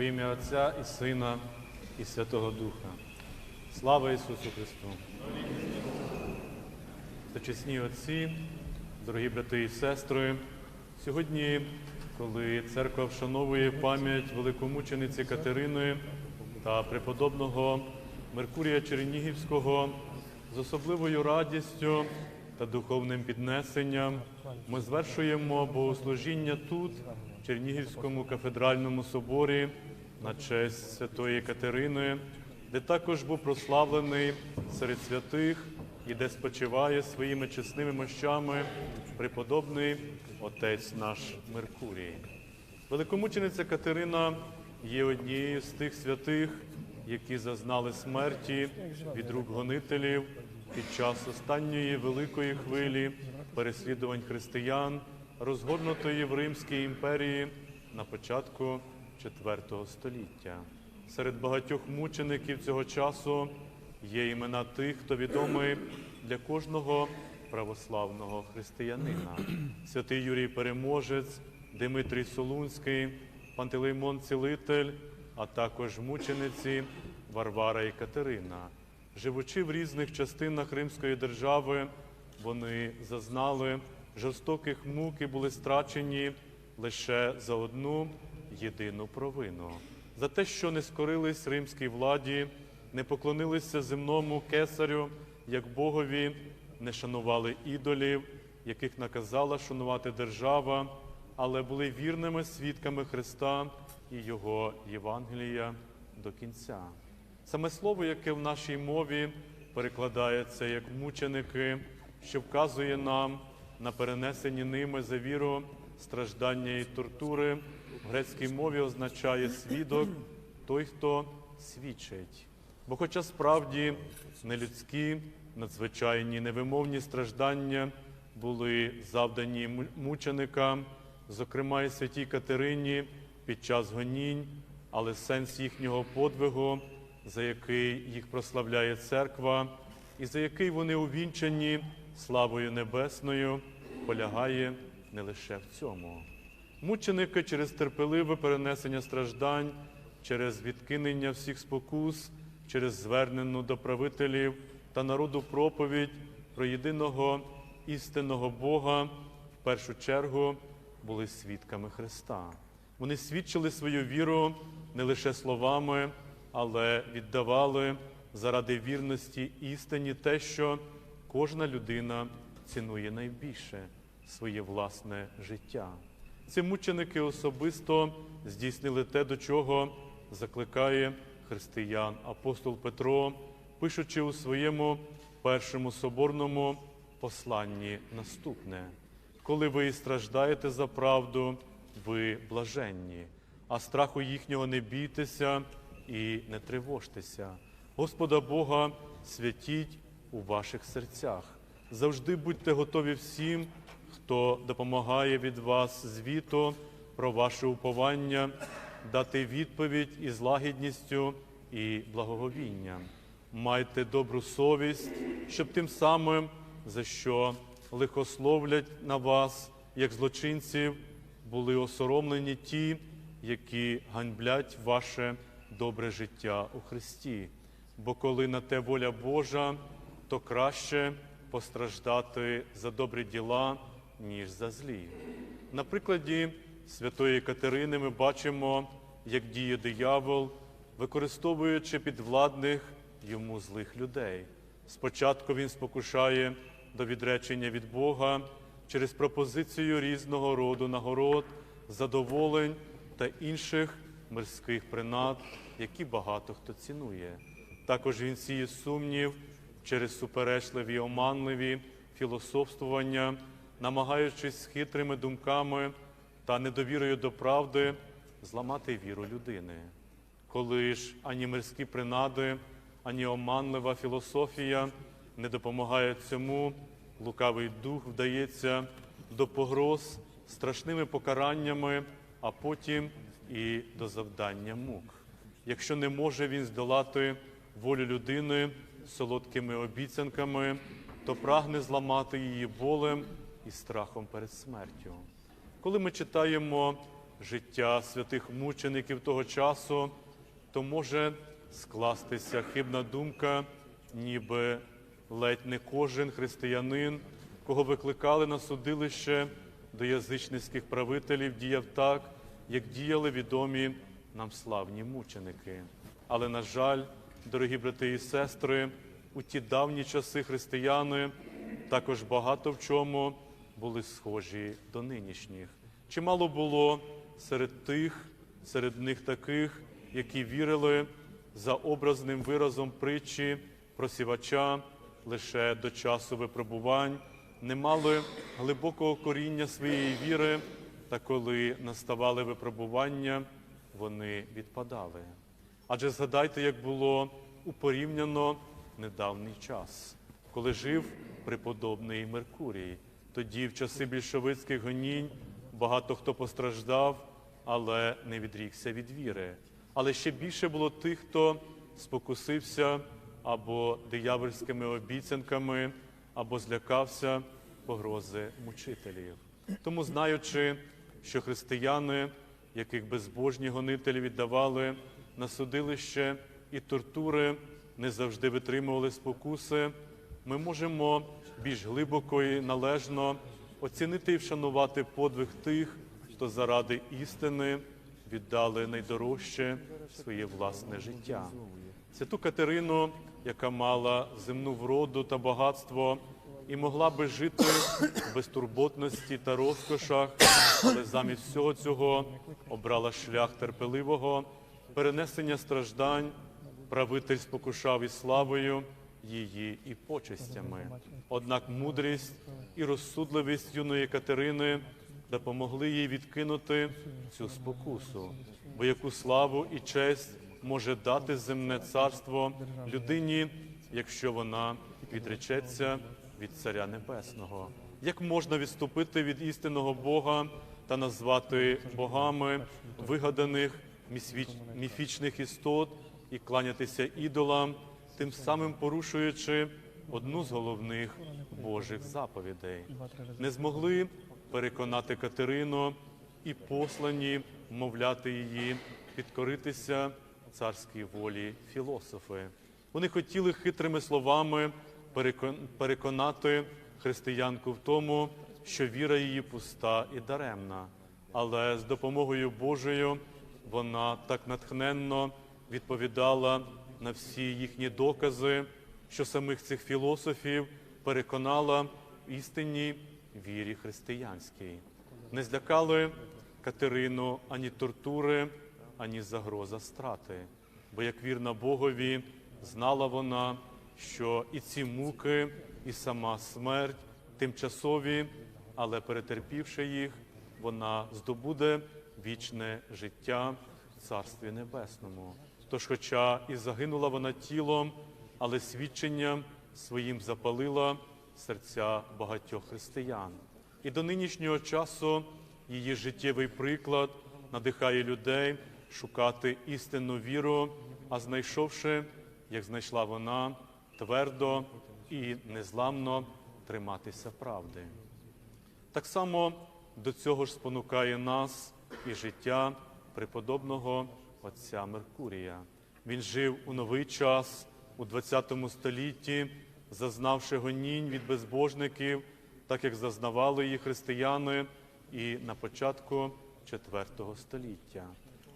Во ім'я Отця і Сина, і Святого Духа. Слава Ісусу Христу! Зачесні отці, дорогі брати і сестри, сьогодні, коли церква вшановує пам'ять великомучениці Катерини та преподобного Меркурія Чернігівського, з особливою радістю та духовним піднесенням ми звершуємо богослужіння тут, в Чернігівському кафедральному соборі, на честь святої Катерини, де також був прославлений серед святих і де спочиває своїми чесними мощами преподобний отець наш Меркурій. Великомучениця Катерина є однією з тих святих, які зазнали смерті від рук гонителів під час останньої великої хвилі переслідувань християн, розгорнутої в Римській імперії на початку IV століття. Серед багатьох мучеників цього часу є імена тих, хто відомий для кожного православного християнина. Святий Юрій Переможець, Димитрій Солунський, Пантелеймон Цілитель, а також мучениці Варвара і Катерина. Живучи в різних частинах Римської держави, вони зазнали жорстоких мук і були страчені лише за одну єдину провину. За те, що не скорились римській владі, не поклонилися земному кесарю, як Богові, не шанували ідолів, яких наказала шанувати держава, але були вірними свідками Христа і Його Євангелія до кінця. Саме слово, яке в нашій мові перекладається як мученики, що вказує нам на перенесені ними за віру страждання і тортури, в грецькій мові означає свідок, той, хто свідчить. Бо, хоча справді нелюдські, надзвичайні невимовні страждання були завдані мученикам, зокрема і святій Катерині під час гонінь, але сенс їхнього подвигу, за який їх прославляє церква, і за який вони увінчані славою небесною, полягає не лише в цьому. Мученики через терпеливе перенесення страждань, через відкинення всіх спокус, через звернену до правителів та народу проповідь про єдиного істинного Бога в першу чергу були свідками Христа. Вони свідчили свою віру не лише словами, але віддавали заради вірності істині те, що кожна людина цінує найбільше своє власне життя. Ці мученики особисто здійснили те, до чого закликає християн апостол Петро, пишучи у своєму першому соборному посланні наступне: коли ви страждаєте за правду, ви блаженні, а страху їхнього не бійтеся і не тривожтеся. Господа Бога святіть у ваших серцях. Завжди будьте готові всім, хто допомагає від вас звіту про ваше уповання, дати відповідь із лагідністю і благоговінням. Майте добру совість, щоб тим самим, за що лихословлять на вас, як злочинців, були осоромлені ті, які ганьблять ваше добре життя у Христі. Бо коли на те воля Божа, то краще постраждати за добрі діла, ніж за злі. На прикладі святої Катерини ми бачимо, як діє диявол, використовуючи підвладних йому злих людей. Спочатку він спокушає до відречення від Бога через пропозицію різного роду нагород, задоволень та інших мирських принад, які багато хто цінує. Також він сіє сумнів через суперечливі, оманливі філософствування, намагаючись хитрими думками та недовірою до правди зламати віру людини. Коли ж ані мирські принади, ані оманлива філософія не допомагають цьому, лукавий дух вдається до погроз страшними покараннями, а потім і до завдання мук. Якщо не може він здолати волю людини солодкими обіцянками, то прагне зламати її болем і страхом перед смертю. Коли ми читаємо життя святих мучеників того часу, то може скластися хибна думка, ніби ледь не кожен християнин, кого викликали на судилище до язичницьких правителів, діяв так, як діяли відомі нам славні мученики. Але, на жаль, дорогі брати і сестри, у ті давні часи християни також багато в чому були схожі до нинішніх. Чимало було серед тих, серед них таких, які вірили за образним виразом притчі про сівача лише до часу випробувань, не мали глибокого коріння своєї віри, та коли наставали випробування, вони відпадали. Адже згадайте, як було упорівняно недавній час, коли жив преподобний Меркурій. Тоді, в часи більшовицьких гонінь, багато хто постраждав, але не відрікся від віри. Але ще більше було тих, хто спокусився або диявольськими обіцянками, або злякався погрози мучителів. Тому, знаючи, що християни, яких безбожні гонителі віддавали на судилище і тортури, не завжди витримували спокуси, ми можемо більш глибоко і належно оцінити і вшанувати подвиг тих, хто заради істини віддали найдорожче своє власне життя. Святу Катерину, яка мала земну вроду та багатство і могла би жити в безтурботності та розкошах, але замість всього цього обрала шлях терпеливого, перенесення страждань, правитель спокушав і славою її і почестями. Однак мудрість і розсудливість юної Катерини допомогли їй відкинути цю спокусу, бо яку славу і честь може дати земне царство людині, якщо вона відречеться від Царя Небесного. Як можна відступити від істинного Бога та назвати богами вигаданих міфіч- міфічних істот і кланятися ідолам, тим самим порушуючи одну з головних Божих заповідей? Не змогли переконати Катерину і послані вмовляти її підкоритися царській волі філософи. Вони хотіли хитрими словами переконати християнку в тому, що віра її пуста і даремна, але з допомогою Божою вона так натхненно відповідала на всі їхні докази, що самих цих філософів переконала в істинній вірі християнській. Не злякали Катерину ані тортури, ані загроза страти, бо як вірна Богові, знала вона, що і ці муки, і сама смерть тимчасові, але перетерпівши їх, вона здобуде вічне життя в Царстві Небесному. Тож, хоча і загинула вона тілом, але свідченням своїм запалила серця багатьох християн. І до нинішнього часу її життєвий приклад надихає людей шукати істинну віру, а знайшовши, як знайшла вона, твердо і незламно триматися правди. Так само до цього ж спонукає нас і життя преподобного отця Меркурія. Він жив у новий час у ХХ столітті, зазнавши гонінь від безбожників, так як зазнавали її християни і на початку IV століття.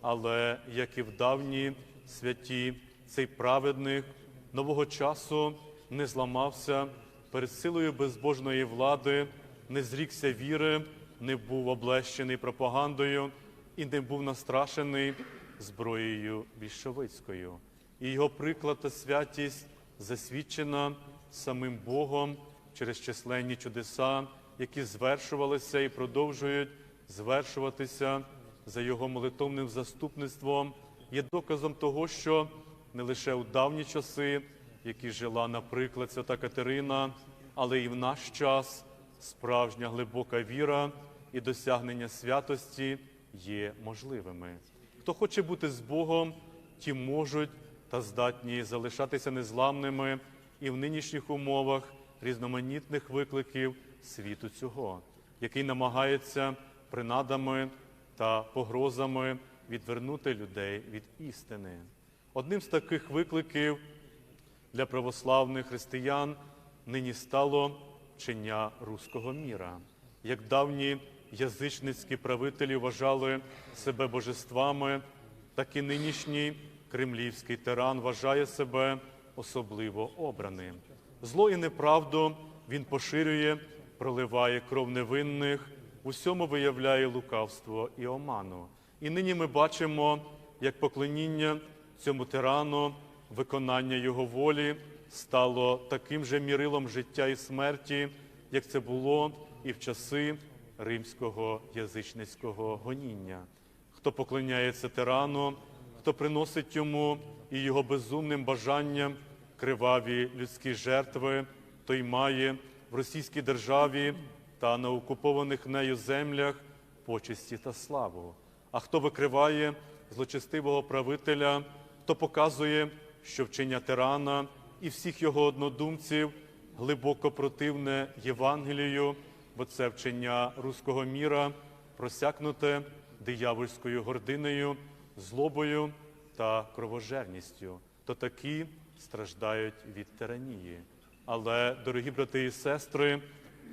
Але як і в давні святі, цей праведник нового часу не зламався перед силою безбожної влади, не зрікся віри, не був облещений пропагандою і не був настрашений зброєю більшовицькою. І його приклад та святість засвідчена самим Богом через численні чудеса, які звершувалися і продовжують звершуватися за його молитовним заступництвом, є доказом того, що не лише у давні часи, які жила, наприклад, свята Катерина, але і в наш час справжня глибока віра і досягнення святості є можливими. Хто хоче бути з Богом, ті можуть та здатні залишатися незламними і в нинішніх умовах різноманітних викликів світу цього, який намагається принадами та погрозами відвернути людей від істини. Одним з таких викликів для православних християн нині стало вчення руського міра. Як давні язичницькі правителі вважали себе божествами, так і нинішній кремлівський тиран вважає себе особливо обраним. Зло і неправду він поширює, проливає кров невинних, усьому виявляє лукавство і оману. І нині ми бачимо, як поклоніння цьому тирану, виконання його волі стало таким же мірилом життя і смерті, як це було і в часи римського язичницького гоніння. Хто поклоняється тирану, хто приносить йому і його безумним бажанням криваві людські жертви, той має в російській державі та на окупованих нею землях почесті та славу. А хто викриває злочестивого правителя, то показує, що вчення тирана і всіх його однодумців глибоко противне Євангелію, бо це вчення руського міра, просякнуте диявольською гординою, злобою та кровожерністю, то такі страждають від тиранії. Але, дорогі брати і сестри,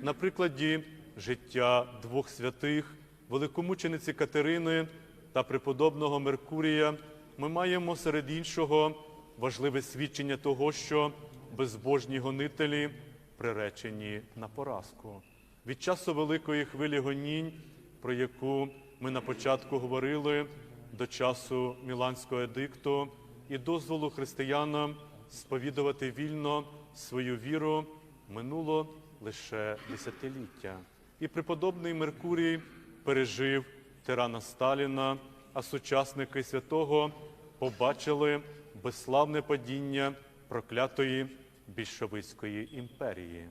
на прикладі життя двох святих, великомучениці Катерини та преподобного Меркурія, ми маємо серед іншого важливе свідчення того, що безбожні гонителі приречені на поразку. Від часу великої хвилі гонінь, про яку ми на початку говорили, до часу Міланського едикту і дозволу християнам сповідувати вільно свою віру минуло лише десятиліття. І преподобний Меркурій пережив тирана Сталіна, а сучасники святого побачили безславне падіння проклятої більшовицької імперії.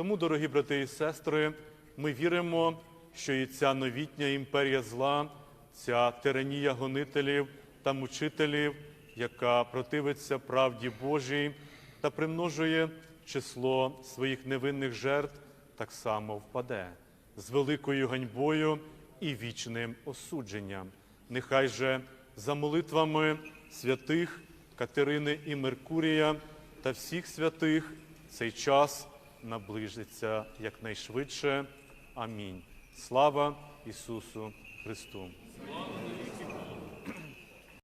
Тому, дорогі брати і сестри, ми віримо, що і ця новітня імперія зла, ця тиранія гонителів та мучителів, яка противиться правді Божій та примножує число своїх невинних жертв, так само впаде з великою ганьбою і вічним осудженням. Нехай же за молитвами святих Катерини і Меркурія та всіх святих цей час наближиться якнайшвидше. Амінь. Слава Ісусу Христу!